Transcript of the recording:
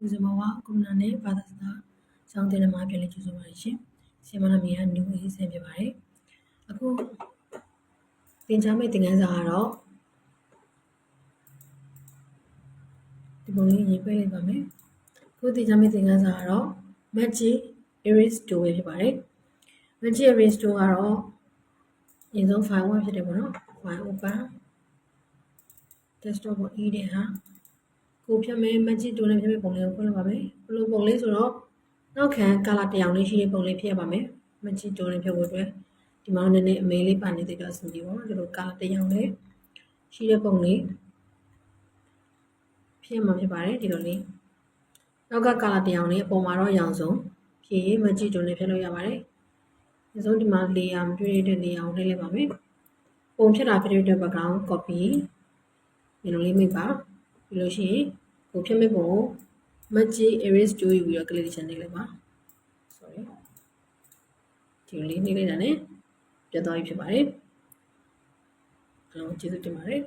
လူစမဝကွန်မနာနဲ့ဘာသာစကားစောင်းတင်မှာပြန်လည်ကြိုဆိုပါရရှင်ဆီမနာမီယာနူအေးဆင်ဖြစ်ပါတယ်အခုသင်ကြားမယ့်သင်ခန်းစာကတော့ဒီပုံလေးရေးပေးလိုက်ပါမယ်အခုသင်ကြားမယ့်သင်ခန်းစာကတော့ Magic Erase Tool ပဲဖြစ်ပါတယ် Magic Erase Tool ကတော့အရင်ဆုံး file 1ဖြစ်တယ်ပေါ့နော် file open desktop ပေါ် e တဲ့ဟာ ကိုဖြတ်မဲ့ magic tool နဲ့ဖြတ်မဲ့ပုံလေးကိုဖွင့်လိုက်ပါမယ်ဘလိုပုံလေးဆိုတော့နောက်ခံ color တစ်ယောင်လေးရှိတဲ့ပုံလေးဖြစ်ရပါမယ် magic tool နဲ့ဖြတ်ဖို့အတွက်ဒီမှာနည်းနည်းအမေးလေးပါနေသေးတော့အဆင်ပြေပါတော့ဒီလို color တစ်ယောင်လေးရှိတဲ့ပုံလေးဖြစ်ရမှာဖြစ်ပါတယ်ဒီလိုလေးနောက်က color တစ်ယောင်လေးအပေါ်မှာတော့ရောင်စုံဖြည့် magic tool နဲ့ဖြတ်လို့ရပါတယ်အဆုံးဒီမှာ layer မတွေ့တဲ့ layer ကိုနှိပ်လိုက်ပါမယ်ပုံဖြစ်တာဖြစ်တဲ့ background copy ဒီလိုလေးမိတ်ပါ ပြီးလို့ရှိရင်ကိုဖြတ်မဲ့ပုံကို magic erase tool ယူပြီးတော့ click ချင်နေလိုက်ပါ sorry ဒီလိုလေးနှိပ်လိုက်တာ ਨੇ ပြတ်သွားပြီဖြစ်ပါတယ်အားလုံးကျေးဇူးတင်ပါတယ်